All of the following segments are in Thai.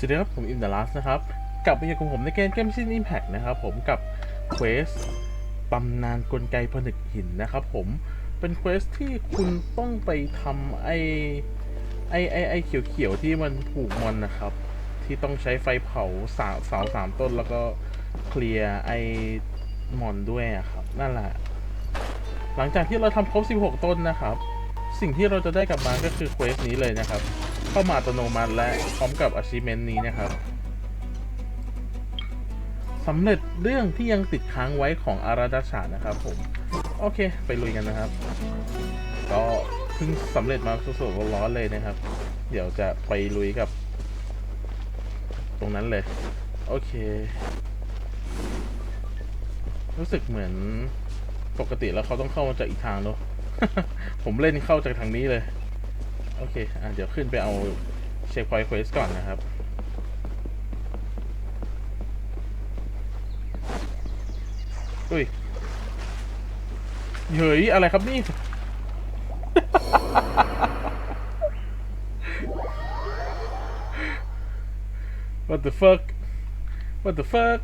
สวัสดีครับผมอิมเดลัสนะครับกลับมาอยู่กับผมในเกมเกมซินอิมแพกนะครับผมกับเควสตำนานกลไกผนึกหินนะครับผมเป็นเควสที่คุณต้องไปทำไอไอไอไอเขียวๆที่มันผูกมอนนะครับ ที่ต้องใช้ไฟเผาสาเสาสามต้นแล้วก็เคลียร์ไอมอนด้วยครับนั่นแหละ หลังจากที่เราทำครบ 16 ต้นนะครับ สิ่งที่เราจะได้กลับมาก็คือเควสนี้เลยนะครับ เข้ามาอัตโนมัติและพร้อมกับ achievement นี้นะครับสำเร็จเรื่องที่ยังติดค้างไว้ของอาราดาชานะครับผม โอเค ไปลุยกันนะครับ ก็เพิ่งสำเร็จมาสดๆร้อนๆเลยนะครับ เดี๋ยวจะไปลุยกับ ตรงนั้นเลย โอเค รู้สึกเหมือนปกติแล้วเขาต้องเข้ามาจากอีกทางเนอะผมเล่นเข้าจากทางนี้เลย โอเคอะเดี๋ยวขึ้นไปเอาเช็คพอยต์เควสก่อนนะครับอุ้ยเฮ้ย อะไรครับนี่ What the fuck What the fuck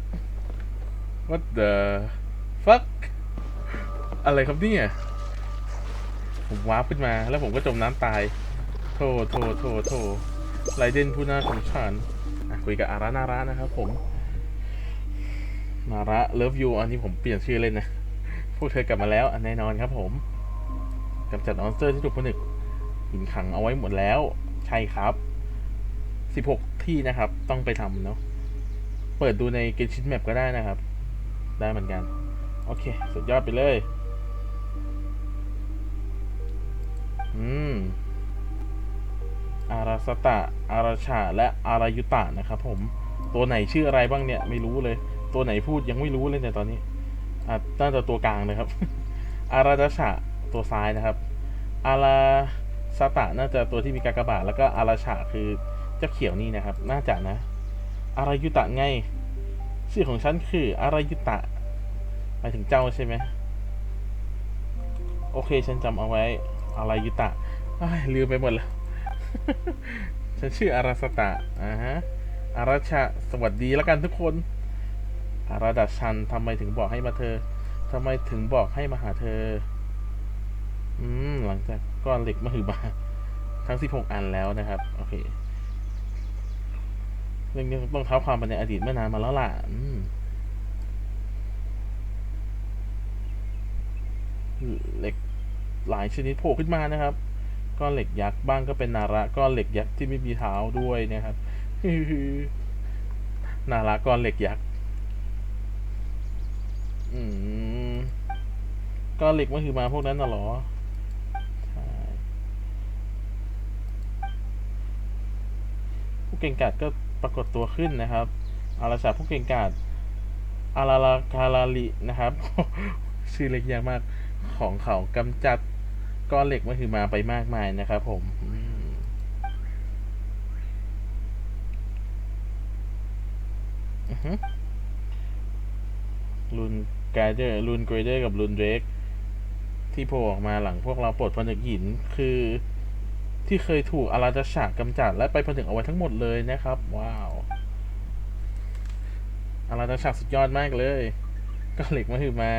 What the fuck อะไรครับเนี่ย ผมวาร์ปขึ้นมาแล้วผมก็จมน้ำตาย โทโทโทโทไรเดนผู้น่าสงสารอะคุยกับอารานาระนะครับผมนาระเลิฟยูอันนี้ผมเปลี่ยนชื่อเล่นนะ พวกเธอกลับมาแล้วแน่นอนครับผมกำจัดออนสเตอร์ที่ถูกผนึกหินขังเอาไว้หมดแล้ว ใช่ครับ 16 ที่นะครับ ต้องไปทำเนาะ เปิดดูในเกมชินแมปก็ได้นะครับ ได้เหมือนกัน โอเค สุดยอดไปเลย อืม อาราสตะอาราชา และอารายุตะนะครับผม ตัวไหนชื่ออะไรบ้างเนี่ยไม่รู้เลย ตัวไหนพูดยังไม่รู้เลยในยตอนนี้อะน่าจะตัวกลางนะครับ อาราดาชะตัวซ้ายนะครับ อาราสตะน่าจะตัวที่มีกากบาทแล้วก็อาราชาคือเจ้าเขียวนี่นะครับ น่าจะนะ อารายุตะไงชื่อของฉันคืออารายุตะหมายถึงเจ้าใช่ไหมโอเค ฉันจำเอาไว้อารายุตะลืมไปหมดแล้ว ฉันชื่ออาราสตะอ่าฮะอาราชะสวัสดีแล้วกันทุกคนอาราดัชันทำไมถึงบอกให้มาเธอทำไมถึงบอกให้มาหาเธอ อืม หลังจากก้อนเหล็กมาหือมาทั้ง16อันแล้วนะครับ โอเค เรื่องนี้ต้องเท้าความไปในอดีตเมื่อนานมาแล้วล่ะ อืมเหล็กหลายชนิดโผล่ขึ้นมานะครับ ก้อนเหล็กยักษ์บ้างก็เป็นนาระก้อนเหล็กยักษ์ที่ไม่มีเท้าด้วยนะครับนาระก้อนเหล็กยักษ์อืมก้อนเหล็กมันคือมาพวกนั้นน่ะหรอใช่ผู้เก่งกาจก็ปรากฏตัวขึ้นนะครับอาราชาผู้เก่งกาจอาราลาคาราลินะครับ ชื่อเล็กยากมากของเขากำจัด ก้อนเหล็กมันคือมาไปมากมายนะครับผมอืมอือฮึลุนไกเดอร์ลุนไกรเดอร์กับลุนเดรกที่โผล่ออกมาหลังพวกเราปลดผนึกหินคือ ที่เคยถูกอาราดาฉากกำจัด และไปผนึกเอาไว้ทั้งหมดเลยนะครับ ว้าวอาราดาฉากสุดยอดมากเลย ก็เหล็กมาถือมา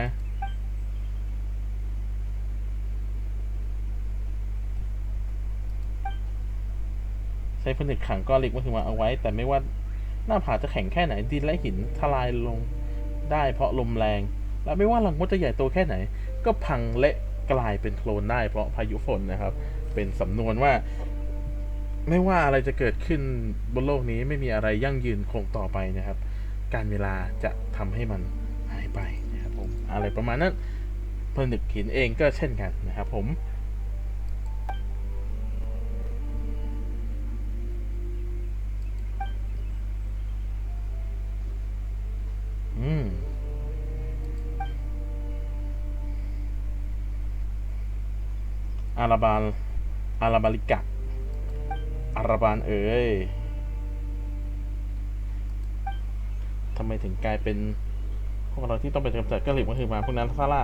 ช้ผนึกขังก้อนเหล็กมาถือมาเอาไว้ แต่ไม่ว่าหน้าผาจะแข็งแค่ไหนดินและหินทลายลงได้เพราะลมแรง และไม่ว่ารังมดจะใหญ่โตแค่ไหน ก็พังเละกลายเป็นโคลนได้เพราะพายุฝนนะครับ เป็นสำนวนว่า ไม่ว่าอะไรจะเกิดขึ้นบนโลกนี้ไม่มีอะไรยั่งยืนคงต่อไปนะครับ การเวลาจะทำให้มันหายไปนะครับผมอะไรประมาณนั้นผนึกหินเองก็เช่นกันนะครับผม อาราบาลอาราบาลิกะอาราบาลเอ๋ยทำไมถึงกลายเป็นพวกเราที่ต้องไปกำจัดกะหรี่ก็คือมาพวกนั้นซาร่า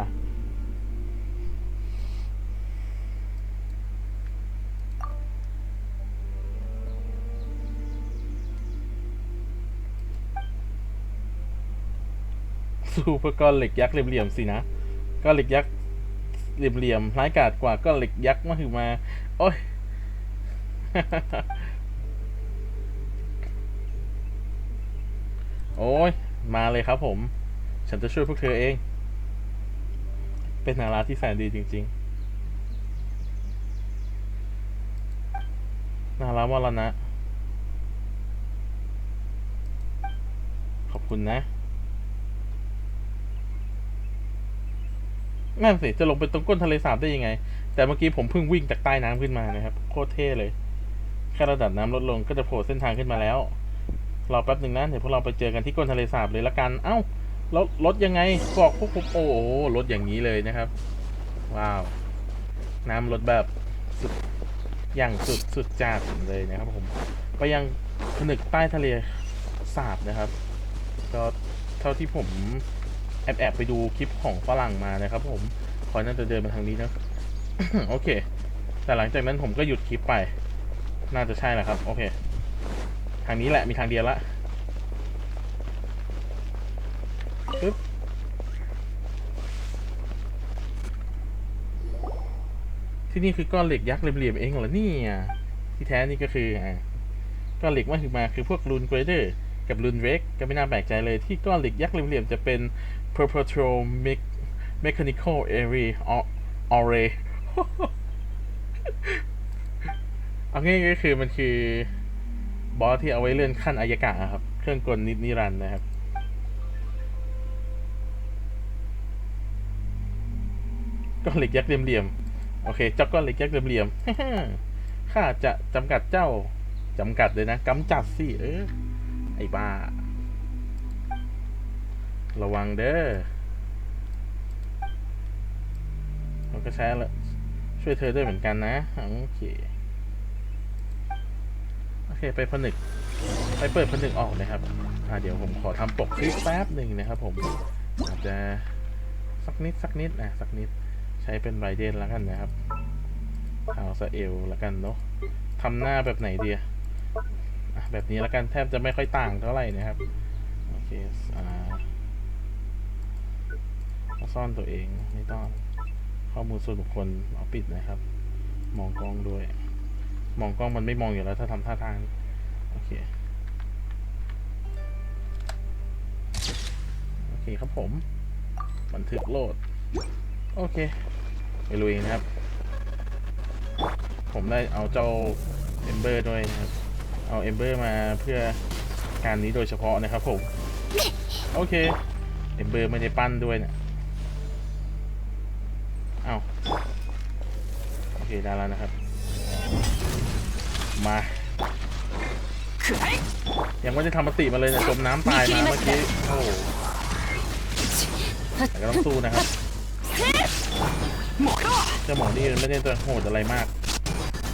ซูเพื่อก้อนเหล็กยักษ์เหลี่ยมๆสินะก้อนเหล็กยักษ์ เหลี่ยมๆร้ายกาจกว่าก้อนเหล็กยักษ์มาถือมา โอ้ย โอ้ย มาเลยครับผม ฉันจะช่วยพวกเธอเอง เป็นนาราที่แสนดีจริง ๆ นารามรณะ ขอบคุณนะ นั่นสิจะลงไปตรงก้นทะเลสาบได้ยังไง แต่เมื่อกี้ผมเพิ่งวิ่งจากใต้น้ำขึ้นมานะครับ โคตรเท่เลยแค่ระดับน้ำลดลงก็จะโผล่เส้นทางขึ้นมาแล้วรอแป๊บหนึ่งนะเดี๋ยวพวกเราไปเจอกันที่ก้นทะเลสาบเลยละกัน เอ้าแล้วรถยังไงบอกพวกผมโอ้โหรถอย่างนี้เลยนะครับ ว้าว น้ำรถแบบสุดอย่างสุดสุดจัดเลยนะครับผมไปยังผนึกใต้ทะเลสาบนะครับ ก็เท่าที่ผม แอบแอบไปดูคลิปของฝรั่งมานะครับผมขอน่าจะเดินมาทางนี้นะ โอเค แต่หลังจากนั้นผมก็หยุดคลิปไป น่าจะใช่แหละครับ โอเค ทางนี้แหละมีทางเดียวละปึ๊บที่นี่คือก้อนเหล็กยักษ์เหลี่ยมๆเองเหรอเนี่ย ที่แท้นี่ก็คืออ่าก้อนเหล็กมาถึงมาคือพวกรูนเกรเดอร์กับรูนเร็กก็ไม่น่าแปลกใจเลยที่ก้อนเหล็กยักษ์เหลี่ยมๆจะเป็น perpetual me- mechanical array or- array เอาง่ายๆก็คือมันคือบอสที่เอาไว้เลื่อนขั้นอายกะอะครับ เครื่องกลนิดนิรันนะครับก้อนเหล็กยักษ์เหลี่ยมๆ โอเค เจ้าก้อนเหล็กยักษ์เหลี่ยมๆ ข้าจะจำกัดเจ้าจำกัดเลยนะกำจัดสิ เออ ไอ้บ้า ระวังเด้อเราก็ใช้ละช่วยเธอด้วยเหมือนกันนะโอเค โอเค ไปผนึก ไปเปิดผนึกออกนะครับ อ่าเดี๋ยวผมขอทำปกคลิปแป๊บหนึ่งนะครับผม อาจจะสักนิดสักนิดนะสักนิดใช้เป็นไบเดนแล้วกันนะครับเอาสเอลแล้วกันเนาะทำหน้าแบบไหนดีอะอะแบบนี้แล้วกันแทบจะไม่ค่อยต่างเท่าไหร่นะครับ โอเคอ่า ซ่อนตัวเองไม่ต้องข้อมูลส่วนบุคคลเอาปิดนะครับ มองกล้องด้วย มองกล้องมันไม่มองอยู่แล้ว ถ้าทำท่าทางโอเคโอเคครับผมบันทึกโหลด โอเค ไปลุยนะครับ ผมได้เอาเจ้าเอมเบอร์ด้วยนะครับ เอาเอมเบอร์มาเพื่อการนี้โดยเฉพาะนะครับผม โอเค เอมเบอร์ไม่ได้ปั้นด้วยเนะเคได้แล้วนะครับ มา ยังไม่ได้ทำปฏิมาเลยเนี่ยจมน้ำตายมาเมื่อกี้ โอ้แต่ก็ต้องสู้นะครับเจ้าหมอนี่ไม่ได้ตัวโหดอะไรมาก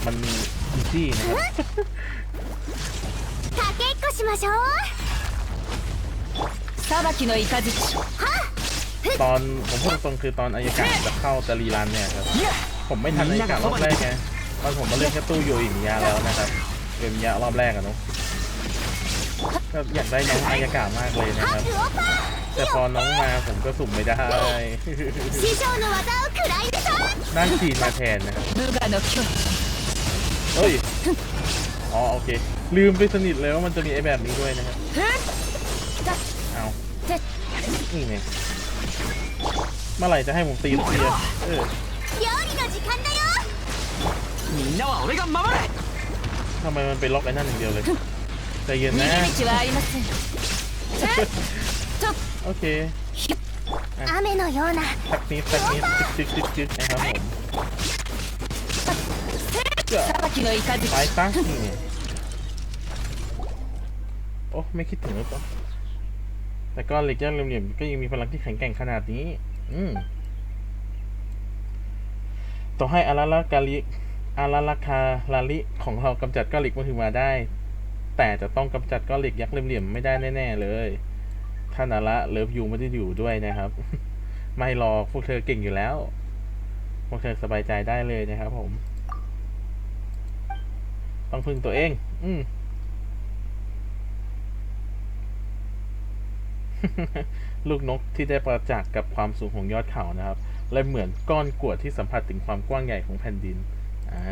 มันอีซี่นะครับตอนผมพูดตรงคือตอนอายการจะเข้าตะลีรันเนี่ยครับ ผมไม่ทันได้กลับรอบแรกไงตอนผมมาเล่นแค่ตู้อยู่อีกยาแล้วนะครับเกมยารอบแรกอะนุ๊กก็อยากได้น้องอายากามากเลยนะครับ แต่พอน้องมาผมก็สุ่มไม่ได้นั่งจีนมาแทนนะครับเฮ้ย อ๋อโอเค ลืมไปสนิทเลยว่ามันจะมีไอ้แบบนี้ด้วยนะครับ เอานี่ไงเมื่อไหร่จะให้ผมตีลูกเทียเออ 料理の時間だよみんなは俺が守れ ทำไมมันไปล็อกไอ้นั่นอย่างเดียวเลยใจเย็นนะ 逃げ道はありませんと โอเค 雨のような สักนิดสักนิดจึกจึกจึกจึกนะครับผมจะ 裁きの雷 ไปตั้งนี่ไงโอ้ไม่คิดถึงเลยปะแต่ก้อนเหล็กย่างเหลี่ยมๆก็ยังมีพลังที่แข็งแกร่งขนาดนี้ อืม ต่อให้อาราลากาลิอาราลาคาลาลิของเรากำจัดก้อนหล็กมาถึงมาได้ แต่จะต้องกำจัดก้อนหล็กยักษ์เหลี่ยมๆไม่ได้แน่ๆเลยท่านอาระเลิฟยูไม่ได้อยู่ด้วยนะครับ ไม่รอพวกเธอเก่งอยู่แล้ว พวกเธอสบายใจได้เลยนะครับผม ต้องพึ่งตัวเอง อืมลูกนกที่ได้ประจักษ์กับความสูงของยอดเขานะครับ และเหมือนก้อนกรวดที่สัมผัสถึงความกว้างใหญ่ของแผ่นดิน อ่า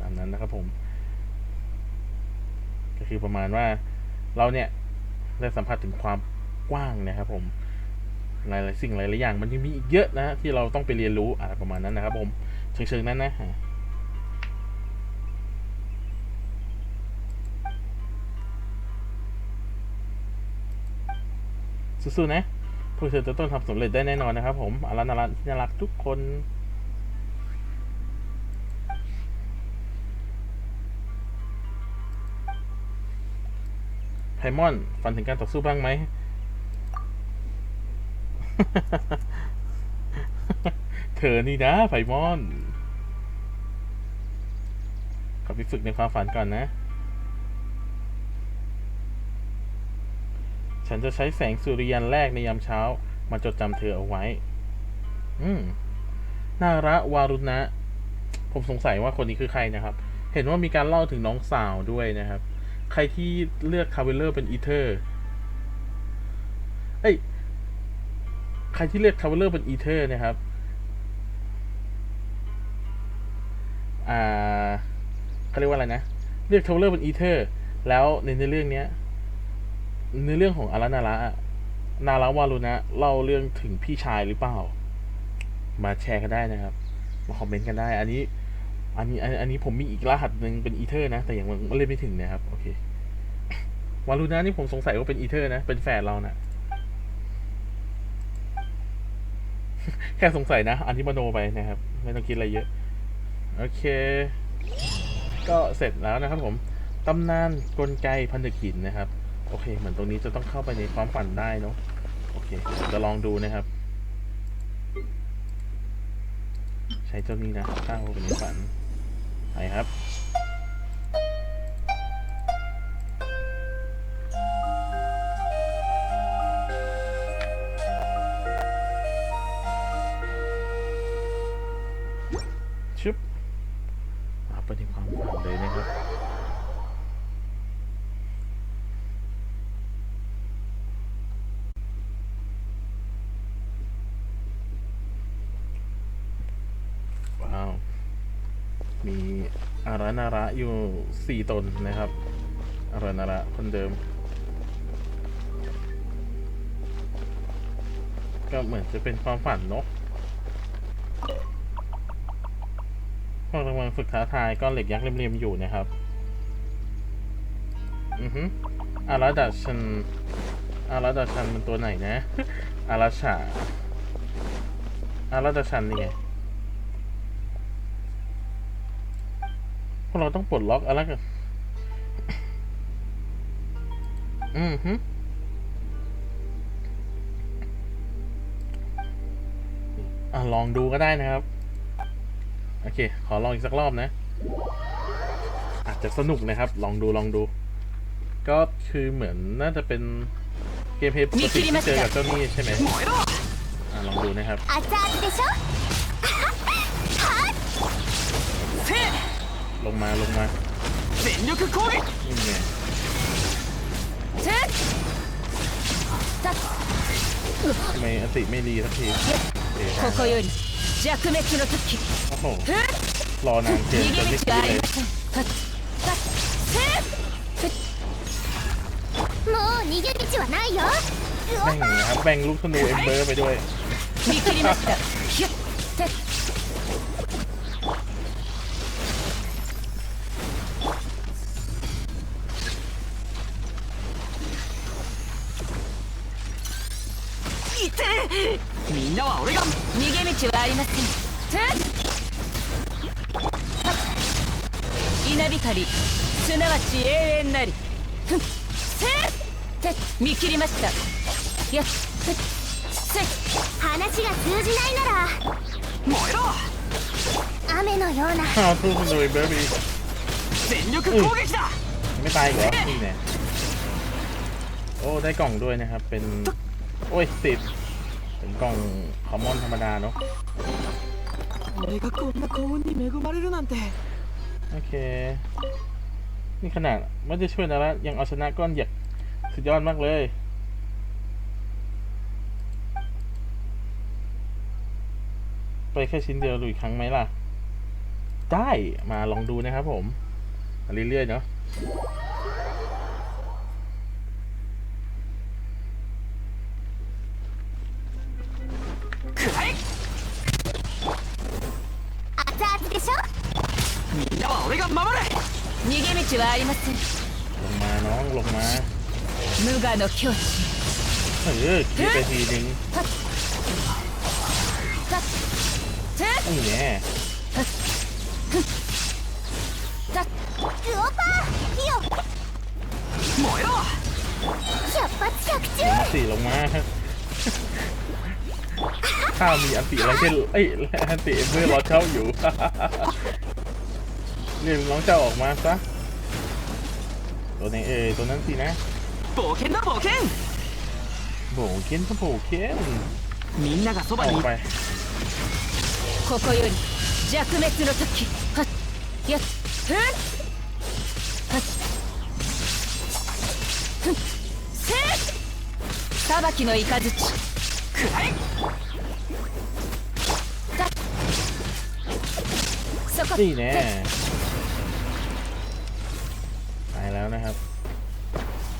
ตามนั้นนะครับผม ก็คือประมาณว่าเราเนี่ยได้สัมผัสถึงความกว้างนะครับผม หลายๆสิ่งหลายๆอย่าง มันยังมีอีกเยอะนะที่เราต้องไปเรียนรู้อะไรประมาณนั้นนะครับ ผม เชิงๆนั้นนะอะสู้ๆนะ พวกเธอจะต้องทำสำเร็จได้แน่นอนนะครับ ผมอารันอารันที่น่ารักทุกคนไพมอนฝันถึงการต่อสู้บ้างไหม เธอนี่นะไพมอน ขอไปฝึกในความฝันก่อนนะ ฉันจะใช้แสงสุริยันแรกในยามเช้า มาจดจำเธอเอาไว้ อืมนาระวารุณะ ผมสงสัยว่าคนนี้คือใครนะครับ เห็นว่ามีการเล่าถึงน้องสาวด้วยนะครับ ใครที่เลือกคาเวลเลอร์เป็นอีเทอร์ เอ้ย ใครที่เลือกคาเวลเลอร์เป็นอีเทอร์นะครับ อ่าเขาเรียกว่าอะไรนะ เลือกคาเวลเลอร์เป็นอีเทอร์ แล้วในในเรื่องเนี้ย ในเรื่องของอารานาระนาระวารุณะเล่าเรื่องถึงพี่ชายหรือเปล่า มาแชร์กันได้นะครับ มาคอมเมนต์กันได้ อันนี้ อันนี้ อันนี้ผมมีอีกรหัสหนึ่งเป็นอีเทอร์นะ แต่ยังไม่เล่นไม่ถึงนะครับ โอเควารุณะนี่ผมสงสัยว่าเป็นอีเทอร์นะ เป็นแฟนเรานะแค่สงสัยนะ อันที่มโนไปนะครับ ไม่ต้องคิดอะไรเยอะ โอเค ก็เสร็จแล้วนะครับผม ตำนานกลไกพันธกิจนะครับ โอเค เหมือนตรงนี้จะต้องเข้าไปในความฝันได้เนาะโอเคจะลองดูนะครับ ใช้เจ้านี้นะเข้าไปในฝันไปครับชุบเอาไปในความฝันเลยนะครับ ว้าว มีอา รานาระอยู่สี่ตนนะครับอรานาระคนเดิม ก็เหมือนจะเป็นความฝันเนกพวกกำลังฝึกท้าทายก้อนเหล็กยักษ์เรียมๆอยู่นะครับ อือฮึอาราดาชันอาราดาชันมันตัวไหนนะอาราชาอาราดาชันนี่ไง พวกเราต้องปลดล็อกอะไรกัน อืมฮึอ่ะลองดูก็ได้นะครับ โอเค ขอลองอีกสักรอบนะ อาจจะสนุกนะครับ ลองดูลองดู ก็คือเหมือนน่าจะเป็นเกมเพลย์ปกติที่เจอกับเจ้าหนี้ใช่ไหมอ่ะลองดูนะครับ 熱々でしょ ลงมาลงมา 全力攻撃 นี่ไง せった ทำไมอติไม่รีสักทีโอเค ここより弱滅の時 โอ้โห ふっ รอนานเกิน 逃 จน げ ไม่ 道 คิด はあ เล り ย ませんはっはっせっもう逃げ道はないようお แบ่งนะครับแบ่งลูกธนูเอมเบอร์ไปด้วย 見切りました みんなは俺が逃げ道はありませんせっはっ稲光すなわち永遠なりふんせっせっ見切りましたやっせっせっ話が通じないなら燃えろ雨のような ข้าวทูธนูเอมเบอร์มี 全力攻撃だ ไม่ตายอีกเหรอนี่แน่โอ้ได้กล่องด้วยนะครับ เป็น โอ้ยสิบ เป็นกล่องคอมมอนธรรมดาเนาะโอเค นี่ขนาดไม่ได้ช่วยนะละยังเอาชนะก้อนเหยักสุดยอดมากเลย ไปแค่ชิ้นเดียวหรือีกครั้งไหมล่ะ ได้มาลองดูนะครับผมเรื่อยๆเนาะ みんなは俺が守る逃げ道はありません ลงมาน้องลงมา 無我の境地 เออคิดไปทีนึง たって นี่แน่ たっクオパー火を燃えろ百発百中 มาสี่ลงมา ข้ามีอันติอะไรเช่นเอ้ยอันติเมื่อรอเช่าอยู่ นี่น้องเจ้าออกมาซะตัวไหนเอ่ยตัวนั้นสินะ 冒険だ冒険 โบเคนก็โบเคน みんながそ อ ば อ に กไป ここより弱滅の時はっやっふんはっふんせい裁きの雷くらえそこ นี่แน่ แล้วนะครับ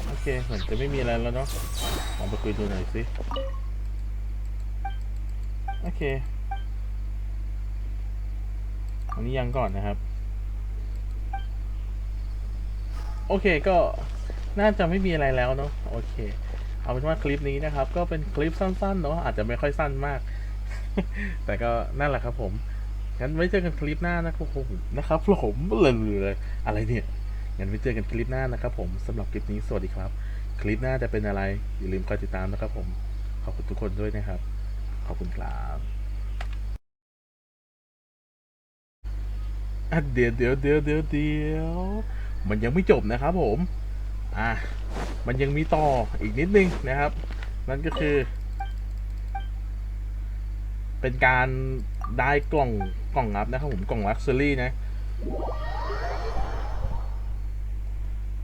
โอเค เหมือนจะไม่มีอะไรแล้วเนาะลองไปคุยดูหน่อยสิ โอเค อันนี้ยังก่อนนะครับ โอเคก็น่าจะไม่มีอะไรแล้วเนาะ โอเค เอาเป็นว่าคลิปนี้นะครับ ก็เป็นคลิปสั้นๆเนาะ อาจจะไม่ค่อยสั้นมาก แต่ก็นั่นแหละครับผมงั้นไว้เจอกันคลิปหน้านะครับผมนะครับผมเลยเลยอะไรเนี่ย งั้นไว้เจอกันคลิปหน้านะครับผมสำหรับคลิปนี้สวัสดีครับ คลิปหน้าจะเป็นอะไร อย่าลืมคอยติดตามนะครับผม ขอบคุณทุกคนด้วยนะครับ ขอบคุณครับอะเดี๋ยวเดี๋ยวเดี๋ยวเดี๋ยวเดี๋ยวมันยังไม่จบนะครับผม อะมันยังมีต่ออีกนิดนึงนะครับ นั่นก็คือ เป็นการได้กล่องกล่องลับนะครับผมกล่องลักซ์รี่นะ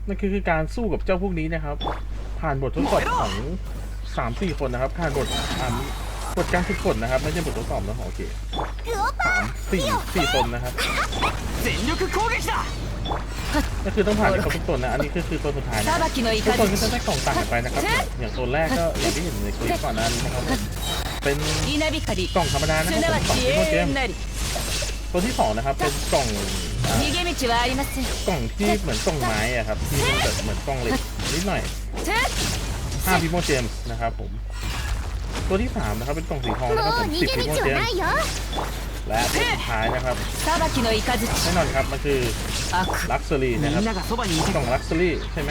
นั่นคือการสู้กับเจ้าพวกนี้นะครับ ผ่านบททดสอบของสามสี่คนนะครับ ผ่านบทผ่านบทการฝึกคนนะครับ ไม่ใช่บททดสอบนะโอเคสามสี่สี่คนนะครับก็คือต้องผ่านกาทุกฝนนะอันนี้คือคือตัวสุดท้ายนะทุกคนก็จะได้กล่องต่างไปนะครับ อย่างตัวแรกก็อย่างที่เห็นในคลิปก่อนนั้นนะครับเป็นกล่องธรรมดานะครับกล่องที่โมเกม ตัวที่สองนะครับ เป็นกล่องอ่า 逃げ道はありません กล่องที่เหมือนกล่องไม้อะครับที่มันแบบเหมือนกล่องเหล็กนิดหน่อย てっห้าพิโมเจมส์นะครับผม ตัวที่สามนะครับเป็นกล่องสีทองนะครับ も ผ う ม 逃 สิบ げ พิโม 道 เจ は ม な ส์ いよ และตัวสุดท้ายนะครับ 裁きの雷 แน่นอนครับมันคือ 悪 ลักซ์รี่ み นะครับ んながそばにいて กล่องลักซ์รี่ใช่ไหม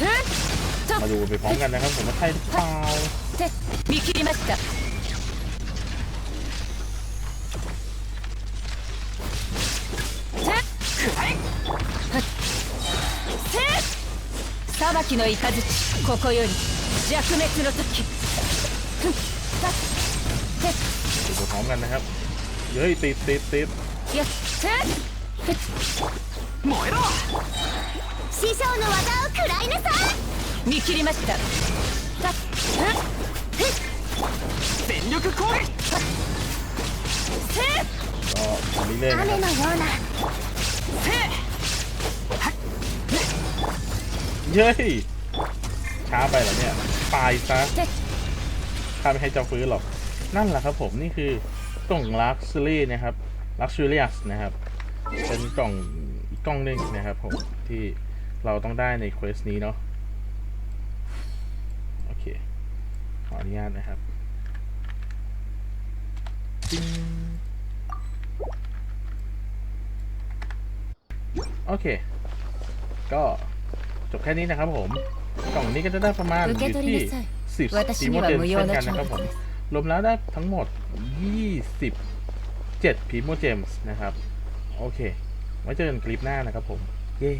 ふんと มาดูไปพร้อมกันนะครับผมว่าใช่หรือเปล่า て見切りました い裁きの雷ここより弱滅の時ふんたてっ ดูไปพร้อมกันนะครับเฮ้ยติดติดติด やっせい燃えろ師匠の技を食らいなさい見切りましたたふん全力攻撃せい ก็เรื่อยๆนะค 雨 รับ のよ เย้ยช้าไปเหรอเนี่ยตายซะข้าไม่ให้เจ้าฟื้นหรอก นั่นแหละครับผมนี่คือกล่องลักซ์รี่นะครับลักซ์เรียสนะครับเป็นกล่องกล่องหนึ่งนะครับผมที่เราต้องได้ในเควสนี้เนาะโอเค ขออนุญาตนะครับโอเค ก็ จบแค่นี้นะครับผมกล่องนี้ก็จะได้ประมาณอยู่ที่สิบสีโมเดนเช่นกันนะครับผมรวมแล้วได้ทั้งหมด 27ผีโมเจมส์นะครับ โอเค ไว้เจอกันคลิปหน้านะครับผม เย้